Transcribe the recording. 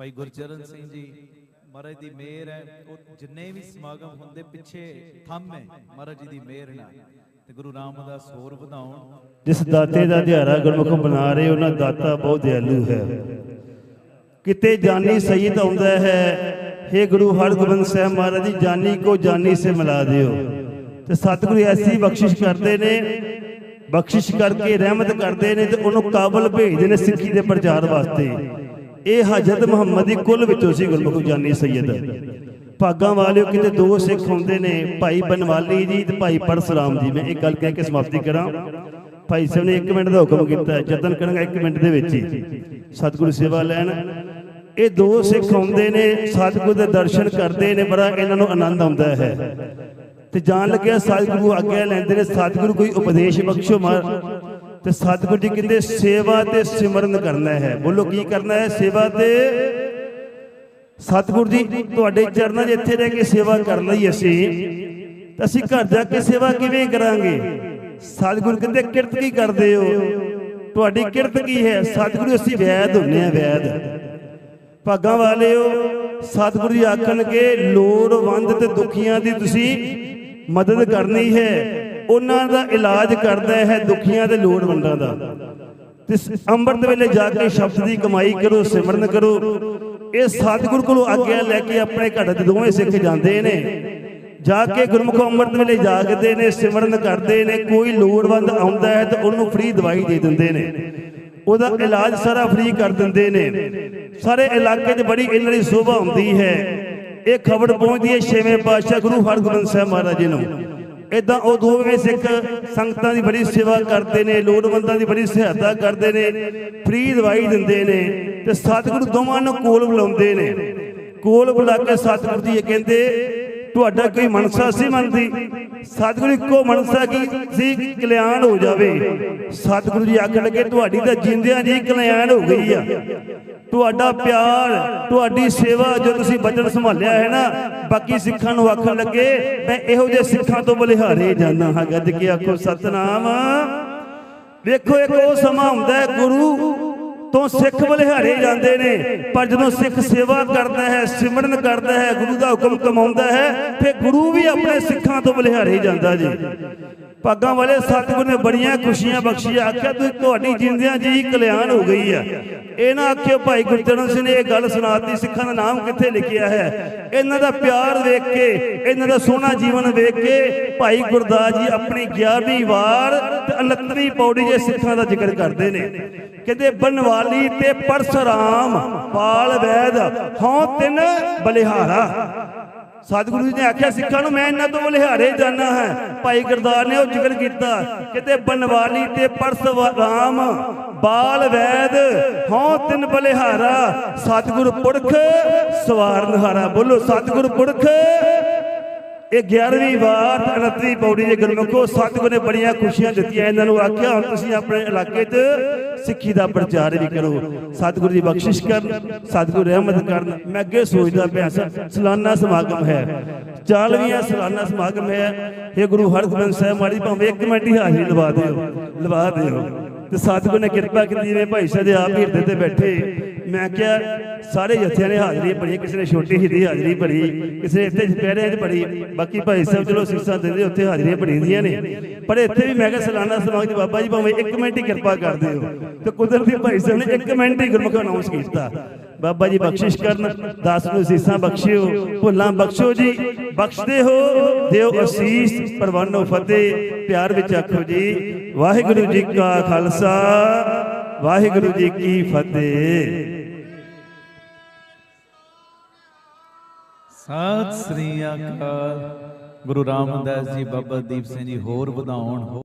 ਭਾਈ ਗੁਰਚਰਨ ਸਿੰਘ ਜੀ ਮਹਾਰਾਜ ਦੀ ਮਿਹਰ ਹੈ ਉਹ ਜਿੰਨੇ ਵੀ ਸਮਾਗਮ ਹੁੰਦੇ ਪਿੱਛੇ ਥੰਮ ਹੈ ਮਹਾਰਾਜ ਜੀ ਦੀ ਮਿਹਰ ਨਾਲ। ਤੇ ਗੁਰੂ ਰਾਮਦਾਸ ਹੋਰ ਵਧਾਉਣ। ਜਿਸ ਦਾਤੇ ਦਾ ਦਿਹਾੜਾ ਗੁਰਮੁਖ ਬਣਾ ਰਹੇ ਉਹਨਾਂ ਦਾਤਾ ਬਹੁਤ ਦਿਆਲੂ ਹੈ। ਕਿਤੇ ਜਾਨੀ ਸਈਦ ਆਉਂਦਾ ਹੈ हे ਗੁਰੂ ਹਰਗੋਬਿੰਦ ਸਾਹਿਬ ਮਹਾਰਾਜ ਜੀ ਜਾਨੀ ਕੋ ਜਾਨੀ ਸੇ ਮਿਲਾ ਦਿਓ। ਤੇ ਸਤਿਗੁਰੂ ਐਸੀ ਬਖਸ਼ਿਸ਼ ਕਰਦੇ ਨੇ ਬਖਸ਼ਿਸ਼ ਕਰਕੇ ਰਹਿਮਤ ਕਰਦੇ ਨੇ ਤੇ ਉਹਨੂੰ ਕਾਬਲ ਭੇਜਦੇ ਨੇ ਸਿੱਖੀ ਦੇ ਪ੍ਰਚਾਰ ਵਾਸਤੇ। ਇਹ ਹਜ਼ਰਤ ਮੁਹੰਮਦ ਦੀ ਕੁੱਲ ਵਿੱਚੋਂ ਸੀ ਗੁਰਮੁਖ ਜਾਨੀ ਸੈਯਦ ਭਾਗਾਂ ਵਾਲਿਓ ਕਿਤੇ ਦੋ ਸਿੱਖ ਹੁੰਦੇ ਨੇ, ਭਾਈ ਬਨਵਾਲੀ ਜੀ ਤੇ ਭਾਈ ਪਰਸਰਾਮ ਜੀ। ਮੈਂ ਇੱਕ ਗੱਲ ਕਹਿ ਕੇ ਸਮਾਪਤੀ ਕਰਾਂ। ਭਾਈ ਸਾਹਿਬ ਨੇ 1 ਮਿੰਟ ਦਾ ਹੁਕਮ ਕੀਤਾ, ਯਤਨ ਕਰਾਂਗਾ 1 ਮਿੰਟ ਦੇ ਵਿੱਚ ਹੀ। ਸਤਿਗੁਰੂ ਸੇਵਾ ਲੈਣ। ਇਹ ਦੋ ਸਿੱਖ ਆਉਂਦੇ ਨੇ, ਸਤਿਗੁਰੂ ਦੇ ਦਰਸ਼ਨ ਕਰਦੇ ਨੇ, ਬੜਾ ਇਹਨਾਂ ਨੂੰ ਆਨੰਦ ਆਉਂਦਾ ਹੈ। ਤੇ ਜਾਣ ਲੱਗਿਆ ਸਤਿਗੁਰੂ ਆਗਿਆ ਲੈਂਦੇ ਨੇ, ਸਤਿਗੁਰੂ ਕੋਈ ਉਪਦੇਸ਼ ਬਖਸ਼ੋ ਮਾਰ ਤੇ ਸਤਿਗੁਰੂ ਜੀ ਕਹਿੰਦੇ ਸੇਵਾ ਤੇ ਸਿਮਰਨ ਕਰਨਾ ਹੈ। ਬੋਲੋ, ਕੀ ਕਰਨਾ ਹੈ? ਸੇਵਾ ਤੇ ਸਤਿਗੁਰੂ ਜੀ, ਤੁਹਾਡੇ ਚਰਨਾਂ 'ਚ ਇੱਥੇ ਰਹਿ ਕੇ ਸੇਵਾ ਕਰ ਲਈ ਅਸੀਂ। ਤਾਂ ਅਸੀਂ ਘਰ ਜਾ ਕੇ ਸੇਵਾ ਕਿਵੇਂ ਕਰਾਂਗੇ? ਸਤਿਗੁਰੂ ਕਹਿੰਦੇ, ਕਿਰਤ ਕੀ ਕਰਦੇ ਹੋ? ਤੁਹਾਡੀ ਕਿਰਤ ਕੀ ਹੈ? ਸਤਿਗੁਰੂ ਅਸੀਂ ਵੈਦ ਹੁੰਨੇ ਆ, ਵੈਦ। ਭਾਗਾਂ ਵਾਲਿਓ ਸਤਿਗੁਰੂ ਜੀ ਆਖਣਗੇ, ਲੋੜਵੰਦ ਤੇ ਦੁਖੀਆਂ ਦੀ ਤੁਸੀਂ ਮਦਦ ਕਰਨੀ ਹੈ। ਉਹਨਾਂ ਦਾ ਇਲਾਜ ਕਰਦਾ ਹੈ ਦੁਖੀਆਂ ਤੇ ਲੋੜਵੰਦਾਂ ਦਾ। ਤੇ ਅੰਮ੍ਰਿਤ ਵੇਲੇ ਜਾ ਕੇ ਸ਼ਬਦ ਦੀ ਕਮਾਈ ਕਰੋ, ਸਿਮਰਨ ਕਰੋ। ਇਹ ਸਤਿਗੁਰੂ ਕੋਲੋਂ ਆਗਿਆ ਲੈ ਕੇ ਆਪਣੇ ਘਰ ਦੇ ਦੋਵੇਂ ਸਿੱਖ ਜਾਂਦੇ ਨੇ। ਜਾ ਕੇ ਗੁਰਮੁਖ ਅੰਮ੍ਰਿਤ ਵੇਲੇ ਜਾਗਦੇ ਨੇ, ਸਿਮਰਨ ਕਰਦੇ ਨੇ। ਕੋਈ ਲੋੜਵੰਦ ਆਉਂਦਾ ਹੈ ਤਾਂ ਉਹਨੂੰ ਫ੍ਰੀ ਦਵਾਈ ਦੇ ਦਿੰਦੇ ਨੇ। ਉਹਦਾ ਇਲਾਜ ਸਾਰਾ ਫ੍ਰੀ ਕਰ ਦਿੰਦੇ ਨੇ। ਸਾਰੇ ਇਲਾਕੇ 'ਚ ਬੜੀ ਇਹਨਾਂ ਦੀ ਸ਼ੋਭਾ ਹੁੰਦੀ ਹੈ। ਇਹ ਖਬਰ ਪਹੁੰਚਦੀ ਹੈ ਛੇਵੇਂ ਪਾਤਸ਼ਾਹ ਗੁਰੂ ਹਰਗੋਬਿੰਦ ਸਾਹਿਬ ਮਹਾਰਾਜ ਜੀ ਨੂੰ। ਇਦਾਂ ਉਹ ਦੋਵੇਂ ਸਿੱਖ ਸੰਗਤਾਂ ਦੀ ਬੜੀ ਸੇਵਾ ਕਰਦੇ ਨੇ, ਲੋੜਵੰਦਾਂ ਦੀ ਬੜੀ ਸਹਾਇਤਾ ਕਰਦੇ ਨੇ ਫ੍ਰੀ ਦਵਾਈ ਦਿੰਦੇ ਨੇ ਤੇ ਸਤਿਗੁਰੂ ਦੋਵਾਂ ਨੂੰ ਕੋਲ ਬੁਲਾਉਂਦੇ ਨੇ। ਕੋਲ ਬੁਲਾ ਕੇ ਸਤਿਗੁਰੂ ਜੀ ਕਹਿੰਦੇ, ਤੁਹਾਡਾ ਕੋਈ ਮਨਸਾ ਸੀ ਮੰਨਦੀ? ਸਤਿਗੁਰੂ ਇੱਕੋ ਮਨਸਾ ਕੀ ਸੀ? ਕਿ ਕਲਿਆਣ ਹੋ ਜਾਵੇ। ਸਤਿਗੁਰੂ ਜੀ ਆਖਣ ਲੱਗੇ, ਤੁਹਾਡੀ ਤਾਂ ਜਿੰਦਿਆਂ ਜੀ ਕਲਿਆਣ ਹੋ ਗਈ ਆ। ਤੁਹਾਡਾ ਪਿਆਰ, ਤੁਹਾਡੀ ਸੇਵਾ ਜੋ ਤੁਸੀਂ ਬਚਨ ਸੰਭਾਲਿਆ ਹੈ ਨਾ, ਬਾਕੀ ਸਿੱਖਾਂ ਨੂੰ ਆਖਣ ਲੱਗੇ, ਮੈਂ ਇਹੋ ਜਿਹੇ ਸਿੱਖਾਂ ਤੋਂ ਬਲਿਹਾਰੇ ਜਾਂਦਾ ਹਾਂ, ਗੱਜ ਕੇ ਆਖੋ, ਸਤਨਾਮ। ਵੇਖੋ, ਇੱਕ ਉਹ ਸਮਾਂ ਹੁੰਦਾ ਹੈ, ਗੁਰੂ ਤੋਂ ਸਿੱਖ ਬਲਿਹਾਰੇ ਜਾਂਦੇ ਨੇ, ਪਰ ਜਦੋਂ ਸਿੱਖ ਸੇਵਾ ਕਰਦਾ ਹੈ, ਸਿਮਰਨ ਕਰਦਾ ਹੈ, ਗੁਰੂ ਦਾ ਹੁਕਮ ਕਮਾਉਂਦਾ ਹੈ, ਫਿਰ ਗੁਰੂ ਵੀ ਆਪਣੇ ਸਿੱਖਾਂ ਤੋਂ ਬਲਿਹਾਰੇ ਜਾਂਦਾ ਜੀ। ਭਾਗਾਂ ਵਾਲੇ ਸਤਿਗੁਰ ਨੇ ਬੜੀਆਂ ਖੁਸ਼ੀਆਂ ਬਖਸ਼ੀਆਂ। ਆਖਿਆ ਤੁਸੀਂ ਤੁਹਾਡੀ ਜਿੰਦਿਆਂ ਜੀ ਕਲਿਆਣ ਹੋ ਗਈ ਆ। ਇਹ ਨਾ ਆਖਿਓ, ਭਾਈ ਗੁਰਚਰਨ ਸਿੰਘ ਨੇ ਇਹ ਗੱਲ ਸੁਣਾਤੀ। ਸਿੱਖਾਂ ਦਾ ਨਾਮ ਕਿੱਥੇ ਲਿਖਿਆ ਹੈ? ਇਹਨਾਂ ਦਾ ਪਿਆਰ ਵੇਖ ਕੇ, ਇਹਨਾਂ ਦਾ ਸੋਹਣਾ ਜੀਵਨ ਵੇਖ ਕੇ ਭਾਈ ਗੁਰਦਾਸ ਜੀ ਆਪਣੀ 11ਵੀਂ ਵਾਰ ਤੇ 69ਵੀਂ ਪੌੜੀ ਜੇ ਸਿੱਖਾਂ ਦਾ ਜ਼ਿਕਰ ਕਰਦੇ ਨੇ। ਕਹਿੰਦੇ, ਬਨਵਾਲੀ ਤੇ ਪਰਸਰਾਮ, ਪਾਲ ਵੈਦ, ਹਉ ਤਿੰਨ ਬਲਿਹਾਰਾ। ਸਤਿਗੁਰੂ ਜੀ ਨੇ ਆਖਿਆ, ਸਿੱਖਾਂ ਨੂੰ ਮੈਂ ਇਹਨਾਂ ਤੋਂ ਬਲਿਹਾਰੇ ਜਾਣਾ ਹੈ। ਭਾਈ ਗੁਰਦਾਸ ਨੇ ਉਹ ਜ਼ਿਕਰ ਕੀਤਾ ਕਿਤੇ ਬਨਵਾਲੀ ਤੇ ਪਰਸ ਰਾਮ, ਬਾਲ ਵੈਦ, ਹਉ ਤਿੰਨ ਬਲਿਹਾਰਾ। ਸਤਿਗੁਰ ਪੁਰਖ ਸਵਾਰਨਹਾਰਾ ਬੋਲੋ, ਸਤਿਗੁਰ ਪੁਰਖ ਇਹ 11ਵੀਂ ਵਾਰ ਤੇ 29ਵੀਂ ਪੌੜੀ ਦੇ ਗੁਰਮੁਖੋ ਸਤਿਗੁਰ ਨੇ ਬੜੀਆਂ ਖੁਸ਼ੀਆਂ ਦਿੱਤੀਆਂ। ਇਹਨਾਂ ਨੂੰ ਆਖਿਆ, ਹੁਣ ਤੁਸੀਂ ਆਪਣੇ ਇਲਾਕੇ 'ਚ ਸਿੱਖੀ ਦਾ ਪ੍ਰਚਾਰ ਵੀ ਕਰੋ। ਸਤਿਗੁਰ ਦੀ ਬਖਸ਼ਿਸ਼ ਕਰਨ, ਸਤਿਗੁਰ ਰਹਿਮਤ ਕਰਨ। ਮੈਂ ਅੱਗੇ ਸੋਚਦਾ ਪਿਆ ਸਲਾਨਾ ਸਮਾਗਮ ਹੈ। 40ਵੀਂ ਸਲਾਨਾ ਸਮਾਗਮ ਹੈ। ਇਹ ਗੁਰੂ ਹਰਗੋਬਿੰਦ ਸਾਹਿਬ ਮਾੜੀ, ਭਾਵੇਂ ਇੱਕ ਮਿੰਟ ਹੀ ਹਾਜ਼ਰੀ ਲਵਾ ਦਿਓ ਲਵਾ ਦਿਓ। ਤੇ ਸਤਿਗੁਰ ਨੇ ਕਿਰਪਾ ਕੀਤੀ ਜਿਵੇਂ ਭਾਈ ਸਾਹਿਬ ਦੇ ਆਪ ਹਿਰਦੇ ਤੇ ਬੈਠੇ। ਮੈਂ ਕਿਹਾ ਸਾਰੇ ਜੱਥਿਆਂ ਨੇ ਹਾਜ਼ਰੀ ਭਰੀ ਕਿਸੇ ਨੇ ਛੋਟੀ ਹਿੱਦੀ ਹਾਜ਼ਰੀ ਭਰੀ ਕਿਸੇ ਇੱਥੇ ਚਪਹਿਰਿਆਂ 'ਚ ਭਰੀ ਬਾਕੀ ਭਾਈ ਸਾਹਿਬ ਚਲੋ ਸਿੱਖਾਂ ਦਿੰਦੇ ਉੱਥੇ ਹਾਜ਼ਰੀਆਂ ਭਰੀਆਂ ਨੇ। ਪਰ ਇੱਥੇ ਵੀ ਮੈਂ ਕਿਹਾ ਸਾਲਾਨਾ ਸਮਾਗਮ 'ਚ ਬਾਬਾ ਜੀ ਭਾਵੇਂ ਇੱਕ ਮਿੰਟ ਹੀ ਕਿਰਪਾ ਕਰ ਦਿਓ। ਤੇ ਕੁਦਰਤੀ ਭਾਈ ਸਾਹਿਬ ਨੇ ਇੱਕ ਮਿੰਟ ਹੀ ਗੁਰਮੁਖ ਅਨਾਉਂਸ ਕੀਤਾ। ਬਾਬਾ ਜੀ ਬਖਸ਼ਿਸ਼ ਕਰਨ ਦਾਸ ਨੂੰ ਸੀਸਾਂ ਬਖਸ਼ਿਓ ਭੁੱਲਾਂ ਬਖਸ਼ੋ ਜੀ। ਬਖਸ਼ਦੇ ਹੋ ਦਿਓ ਅਸੀਸ ਪਰਵਾਨੋ ਫਤਿਹ ਪਿਆਰ ਵਿੱਚ ਆਖੋ ਜੀ। ਵਾਹਿਗੁਰੂ ਜੀ ਕਾ ਖਾਲਸਾ ਵਾਹਿਗੁਰੂ ਜੀ ਕੀ ਫਤਿਹ। ਸਤਿ ਸ੍ਰੀ ਅਕਾਲ। ਗੁਰੂ ਰਾਮਦਾਸ ਜੀ ਬਾਬਾ ਦੀਪ ਸਿੰਘ ਜੀ ਹੋਰ ਵਧਾਉਣ।